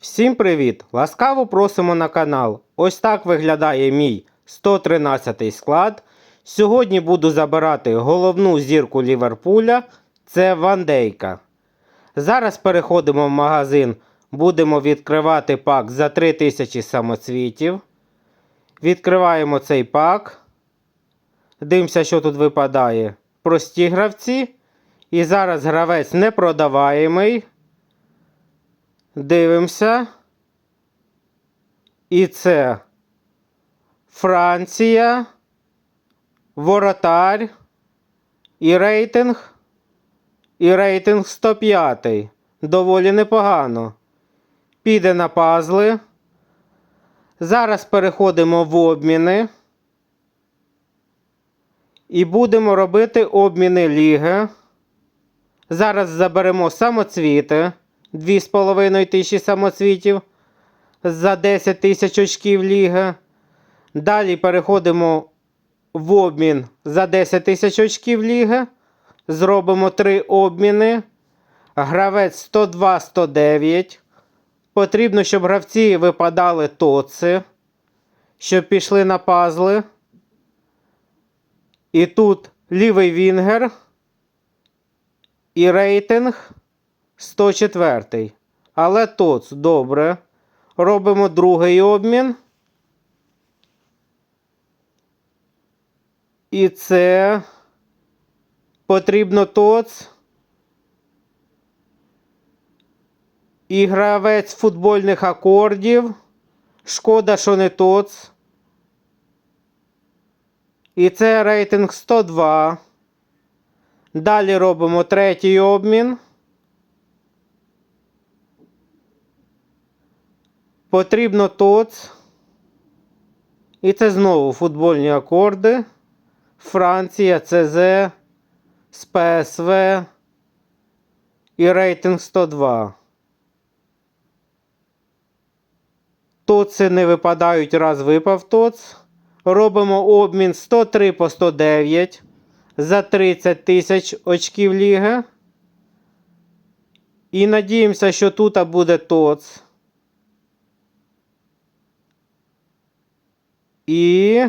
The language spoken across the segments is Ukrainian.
Всім привіт! Ласкаво просимо на канал. Ось так виглядає мій 113 склад. Сьогодні буду забирати головну зірку Ліверпуля. Це Вандейка. Зараз переходимо в магазин. Будемо відкривати пак за 3000 самоцвітів. Відкриваємо цей пак. Дивимося, що тут випадає. Прості гравці. І зараз гравець непродаваємий. Дивимося. І це Франція, Воротар і рейтинг. І рейтинг 105. Доволі непогано. Піде на пазли. Зараз переходимо в обміни. І будемо робити обміни ліги. Зараз заберемо самоцвіти. 2,5 тисячі самоцвітів за 10 тисяч очків ліги. Далі переходимо в обмін за 10 тисяч очків ліги. Зробимо 3 обміни. Гравець 102-109. Потрібно, щоб гравці випадали тоци, щоб пішли на пазли. І тут лівий вінгер і рейтинг 104. Але тоц добре. Робимо другий обмін. І це потрібно тоц. І гравець футбольних акордів. Шкода, що не тоц. І це рейтинг 102. Далі робимо третій обмін. Потрібно ТОЦ. І це знову футбольні акорди. Франція, ЦЗ, з ПСВ і рейтинг 102. Тоци не випадають, раз випав ТОЦ. Робимо обмін 103 по 109 за 30 тисяч очків ліги. І надіємося, що тут буде ТОЦ. І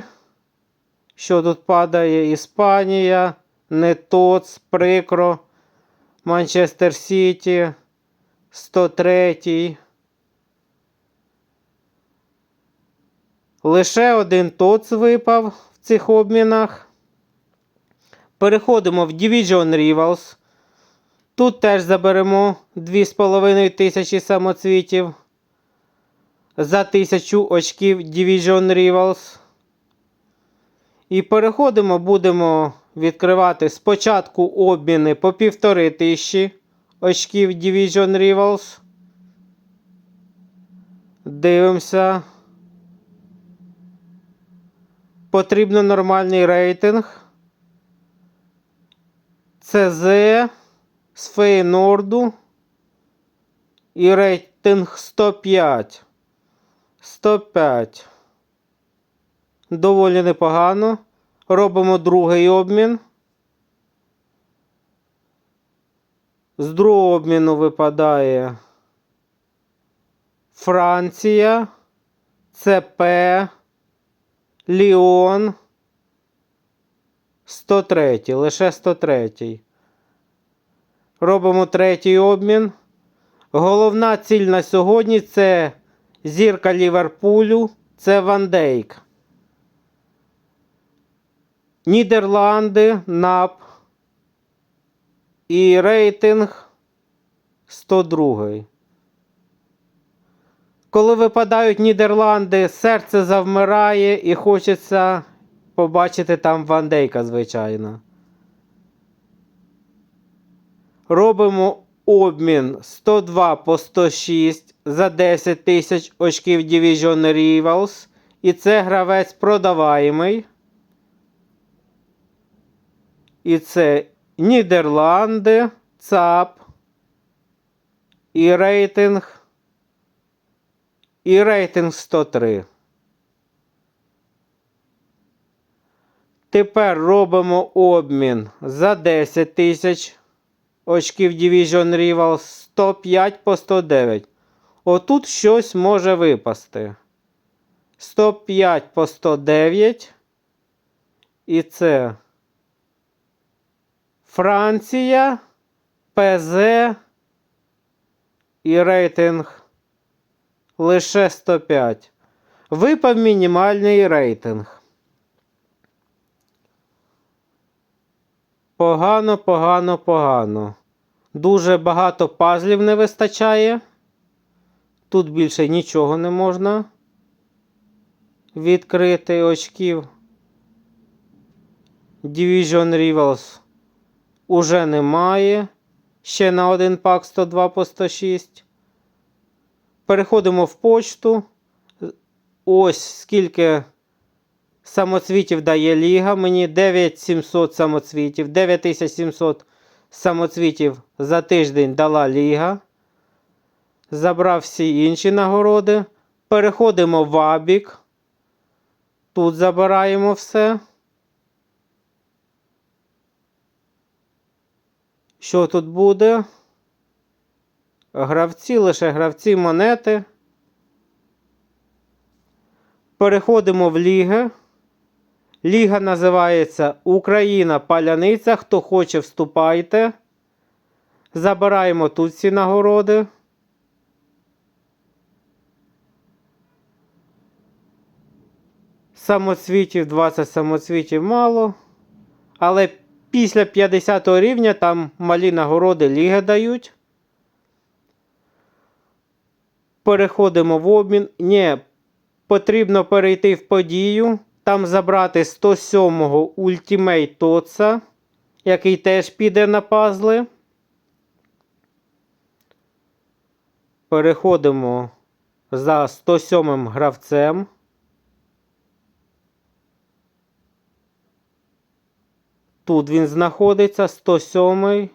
що тут падає? Іспанія, не ТОЦ, прикро. Манчестер Сіті, 103. Лише один ТОЦ випав в цих обмінах. Переходимо в Division Rivals. Тут теж заберемо 2,5 тисячі самоцвітів за 1000 очків Division Rivals. І переходимо, будемо відкривати спочатку обміни по 1500 очків Division Rivals. Дивимося. Потрібно нормальний рейтинг. ЦЗ з Фейнорду. І рейтинг 105. 105. Доволі непогано. Робимо другий обмін. З другого обміну випадає Франція, ЦП, Ліон. 103. Лише 103. Робимо третій обмін. Головна ціль на сьогодні це зірка Ліверпулю. Це Ван Дейк. Нідерланди, НАП. І рейтинг 102. Коли випадають Нідерланди, серце завмирає і хочеться побачити там Ван Дейка, звичайно. Робимо обмін 102 по 106 за 10 тисяч очків Division Rivals. І це гравець продаваємий. І це Нідерланди, ЦАП. І рейтинг. І рейтинг 103. Тепер робимо обмін за 10 тисяч очків Division Rivals 105 по 109. Отут щось може випасти. 105 по 109. І це Франція, ПЗ і рейтинг лише 105. Випав мінімальний рейтинг. Погано, погано, погано. Дуже багато пазлів не вистачає. Тут більше нічого не можна відкрити очків. Division Rivals уже немає. Ще на один пак 102 по 106. Переходимо в почту. Ось скільки самоцвітів дає Ліга. Мені 9700 самоцвітів. 9700 самоцвітів за тиждень дала Ліга. Забрав всі інші нагороди. Переходимо в Абік. Тут забираємо все. Що тут буде? Гравці, лише гравці монети. Переходимо в ліги. Ліга називається Україна Паляниця. Хто хоче, вступайте. Забираємо тут ці нагороди. Самоцвітів 20 самоцвітів мало. Але після 50 рівня там малі нагороди ліги дають. Переходимо в обмін. Ні, потрібно перейти в подію. Там забрати 107-го Ultimate Тоца, який теж піде на пазли. Переходимо за 107 гравцем. Тут він знаходиться 107-й.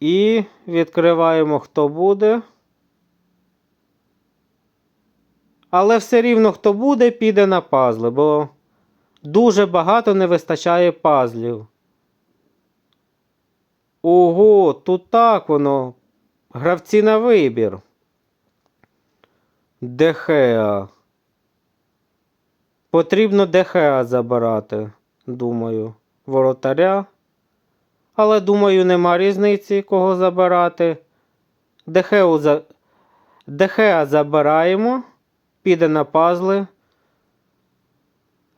І відкриваємо, хто буде. Але все рівно, хто буде, піде на пазли, бо дуже багато не вистачає пазлів. Ого, тут так воно. Гравці на вибір. Дехеа. Потрібно Дехеа забирати, думаю, воротаря. Але думаю, нема різниці, кого забирати. Дехеу за... Дехеа забираємо. Піде на пазли.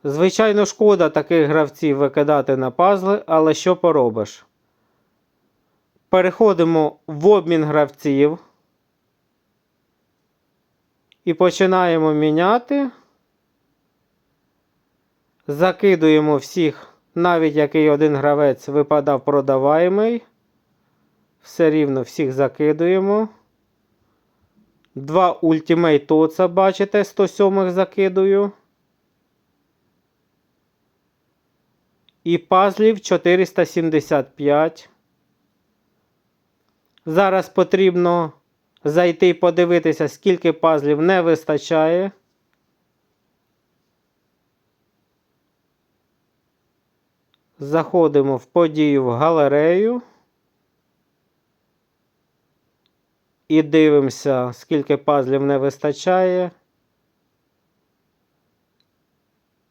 Звичайно, шкода таких гравців викидати на пазли, але що поробиш? Переходимо в обмін гравців. І починаємо міняти. Закидуємо всіх, навіть який один гравець випадав продаваємий. Все рівно всіх закидуємо. Два Ultimate Тоца, бачите, 107 закидую. І пазлів 475. Зараз потрібно зайти і подивитися, скільки пазлів не вистачає. Заходимо в подію в галерею. І дивимося, скільки пазлів не вистачає.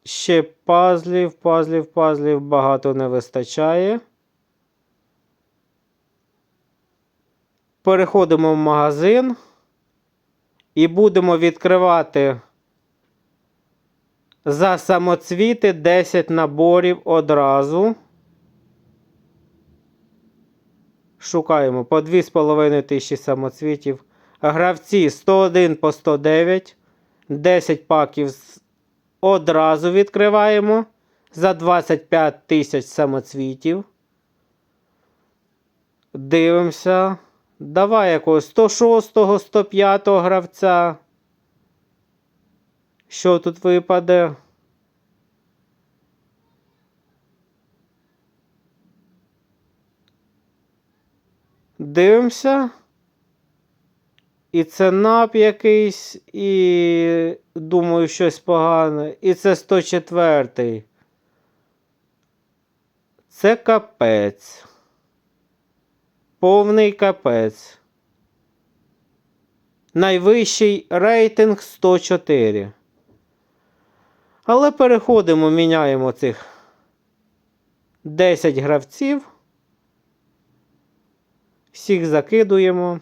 Ще пазлів, пазлів, пазлів багато не вистачає. Переходимо в магазин і будемо відкривати за самоцвіти 10 наборів одразу. Шукаємо по 2,5 тисячі самоцвітів. Гравці 101 по 109. 10 паків одразу відкриваємо за 25 тисяч самоцвітів. Дивимося. Давай якогось 106, 105 гравця. Що тут випаде? Дивимося. І це нап якийсь, і думаю, щось погане. І це 104. Це капець. Повний капець. найвищий рейтинг 104. Але переходимо, міняємо цих 10 гравців. Всіх закидуємо.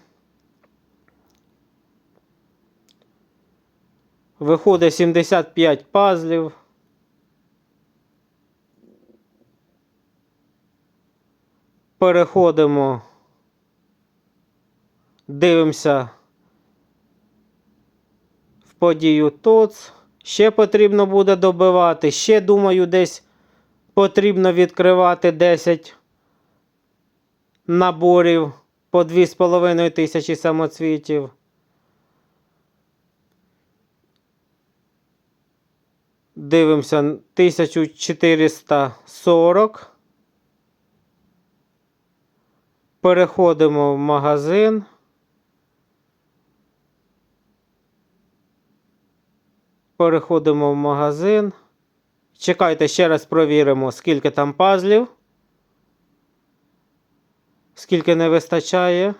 Виходить 75 пазлів. Переходимо. Дивимося в подію ТОЦ. Ще потрібно буде добивати. Ще, думаю, десь потрібно відкривати 10 наборів по 2,5 тисячі самоцвітів. Дивимося 1440. Переходимо в магазин. Переходимо в магазин. Чекайте, ще раз провіримо, скільки там пазлів. Скільки не вистачає.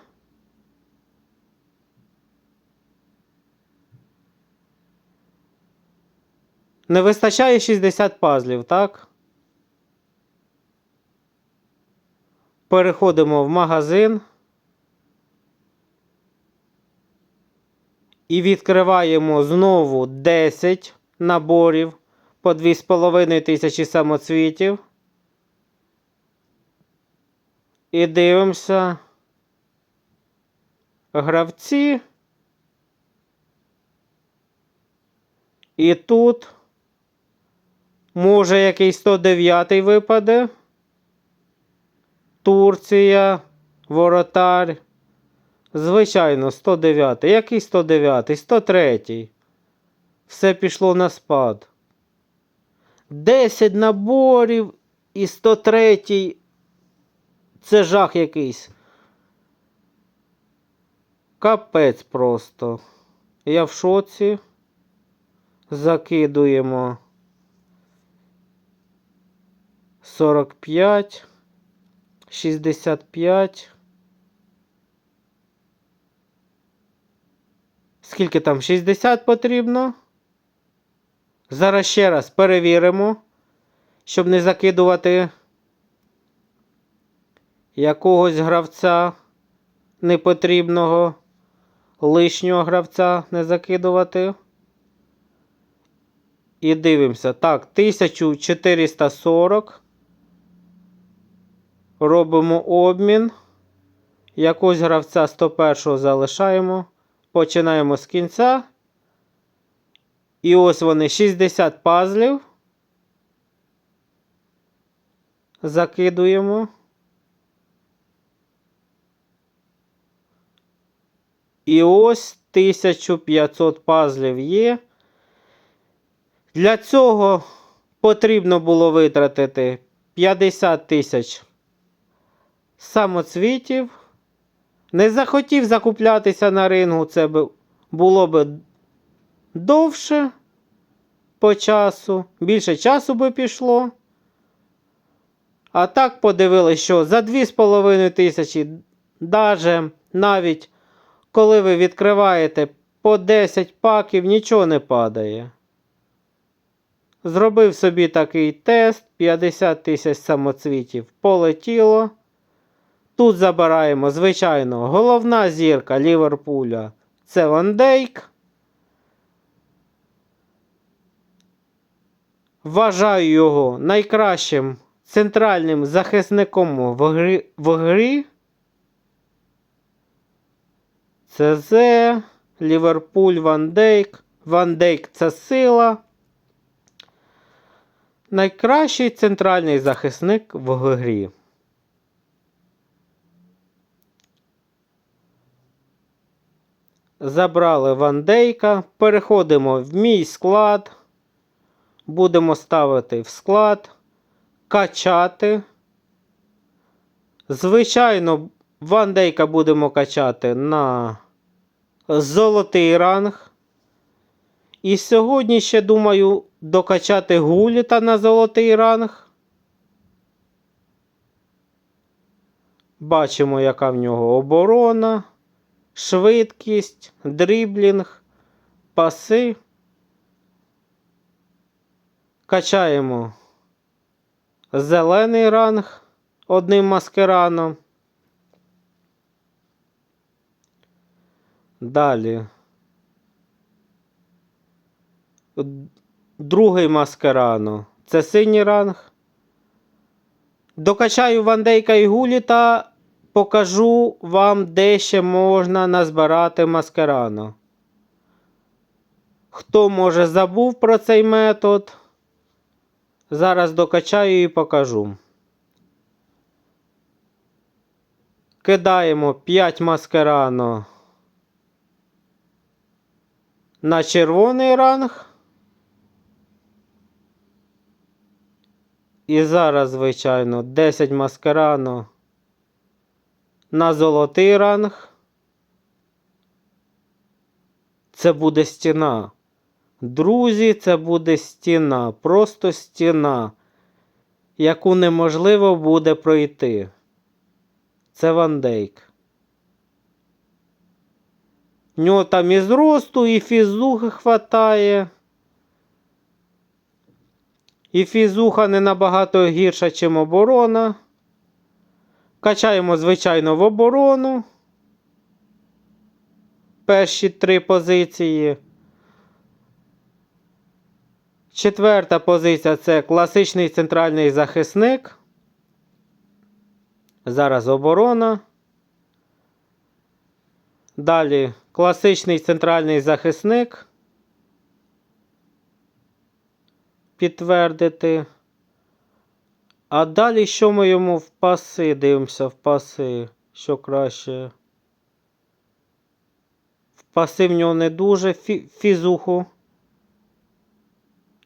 Не вистачає 60 пазлів, так? Переходимо в магазин. І відкриваємо знову 10 наборів по 2,5 тисячі самоцвітів. І дивимося. Гравці. І тут може якийсь 109 випаде. Турція, воротар. Звичайно, 109. Який 109? 103. Все пішло на спад. 10 наборів і 103. Це жах якийсь. Капець просто. Я в шоці. Закидуємо 45, 65. Скільки там? 60 потрібно? Зараз ще раз перевіримо, щоб не закидувати якогось гравця непотрібного, лишнього гравця не закидувати. І дивимося. Так, 1440. Робимо обмін. Якогось гравця 101 залишаємо. Починаємо з кінця. І ось вони 60 пазлів. Закидуємо. І ось 1500 пазлів є. Для цього потрібно було витратити 50 тисяч самоцвітів. Не захотів закуплятися на рингу, це було б довше по часу, більше часу би пішло. А так подивилися, що за 2,5 тисячі, даже навіть коли ви відкриваєте по 10 паків, нічого не падає. Зробив собі такий тест, 50 тисяч самоцвітів полетіло. Тут забираємо, звичайно, головна зірка Ліверпуля це Ван Дейк. Вважаю його найкращим центральним захисником в грі. В грі. ЦЗ, Ліверпуль, Ван Дейк. Ван Дейк це сила. Найкращий центральний захисник в грі. Забрали Ван Дейка. Переходимо в мій склад. Будемо ставити в склад. Качати. Звичайно, Ван Дейка будемо качати на золотий ранг. І сьогодні ще думаю докачати гуліта на золотий ранг. Бачимо, яка в нього оборона. швидкість, дріблінг, паси. Качаємо зелений ранг одним маскераном. Далі. Другий маскерано. Це синій ранг. Докачаю Вандейка і Гулі та покажу вам, де ще можна назбирати маскерано. Хто може забув про цей метод? Зараз докачаю і покажу. Кидаємо 5 маскерано на червоний ранг. І зараз, звичайно, 10 маскерано на золотий ранг. Це буде стіна. Друзі, це буде стіна. Просто стіна, яку неможливо буде пройти. Це Ван Дейк. В нього там і зросту, і фізухи хватає. І фізуха не набагато гірша, ніж оборона. Качаємо, звичайно, в оборону. Перші три позиції. Четверта позиція це класичний центральний захисник. Зараз оборона. Далі класичний центральний захисник. Підтвердити. А далі що ми йому в паси? Дивимося в паси. Що краще? В паси в нього не дуже. Фі фізуху.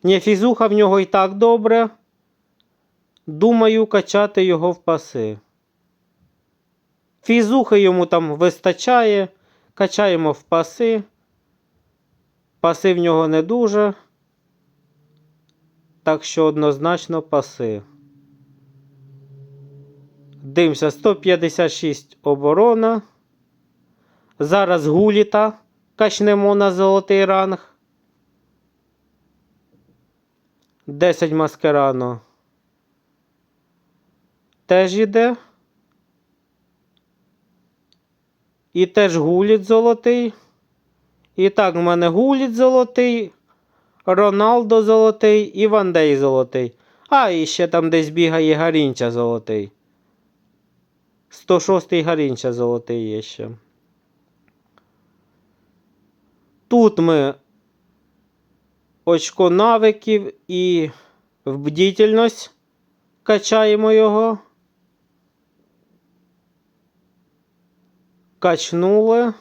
Ні, фізуха в нього і так добре. Думаю, качати його в паси. Фізухи йому там вистачає. Качаємо в паси. Паси в нього не дуже. Так що однозначно паси. Дивимося 156 оборона. Зараз гуліта качнемо на золотий ранг. 10 маскерано. Теж іде. І теж гуліт золотий. І так, в мене гуліт золотий. Роналдо золотий і Вандей золотий. А, і ще там десь бігає Гарінча золотий. 106-й Гарінча золотий є ще. Тут ми очко навиків і в бдительність качаємо його. Качнули.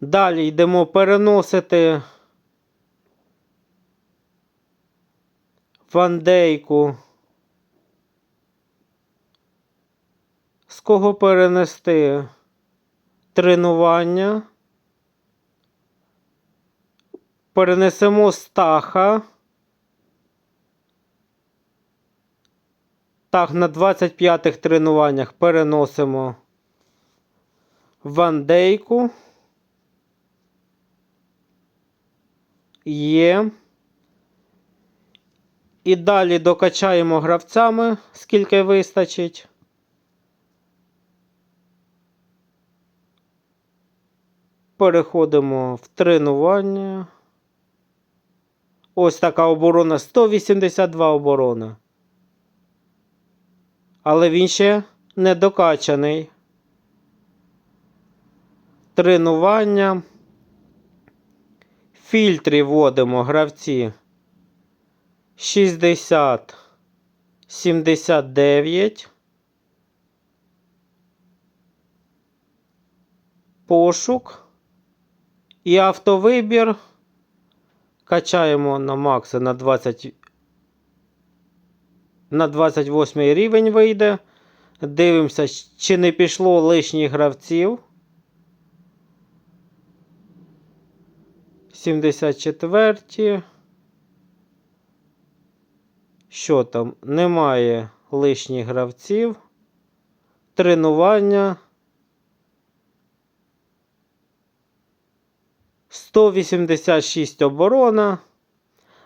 Далі йдемо переносити фандейку. З кого перенести тренування? Перенесемо стаха. Так, на 25-х тренуваннях переносимо вандейку. Є. І далі докачаємо гравцями, скільки вистачить. Переходимо в тренування. Ось така оборона 182 оборона. Але він ще не докачаний. Тренування. Фільтрі вводимо гравці 60 79. Пошук. І автовибір. Качаємо на макси на 20 на 28 рівень вийде. Дивимося, чи не пішло лишніх гравців. 74. Що там? Немає лишніх гравців. Тренування. 186 оборона.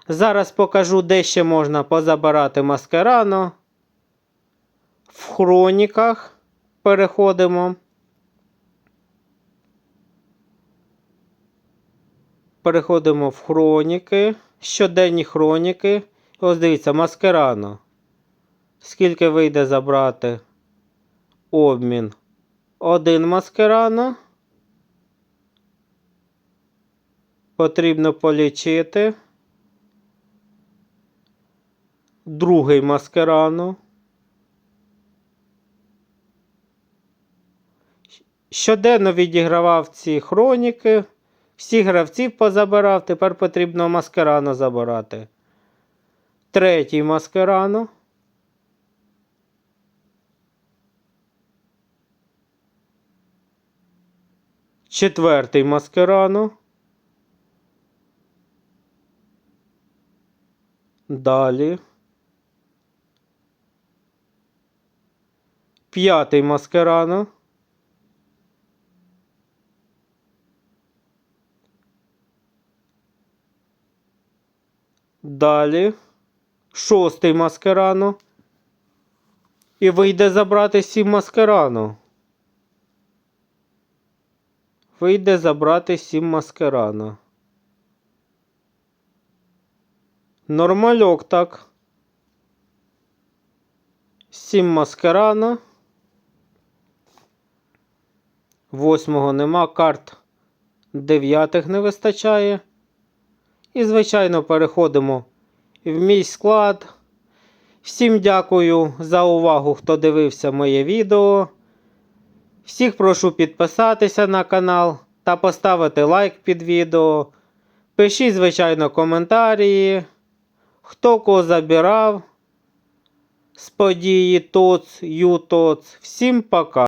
Зараз покажу, де ще можна позабирати маскерано. В хроніках переходимо. Переходимо в хроніки. Щоденні хроніки. Ось дивіться, маскерано. Скільки вийде забрати обмін? Один маскерано. Потрібно полічити. Другий маскерано. Щоденно відігравав ці хроніки. Всіх гравців позабирав. Тепер потрібно маскерано забирати. Третій маскерано. Четвертий маскерано. Далі. П'ятий маскерано. Далі. Шостий маскерано. І вийде забрати сім маскерано. Вийде забрати сім маскерано. Нормальок так. Сім маскерано. Восьмого нема карт. Дев'ятих не вистачає. І, звичайно, переходимо в мій склад. Всім дякую за увагу, хто дивився моє відео. Всіх прошу підписатися на канал та поставити лайк під відео. Пишіть, звичайно, коментарі. Хто кого забирав з події ТОЦ, ЮТОЦ. Всім пока.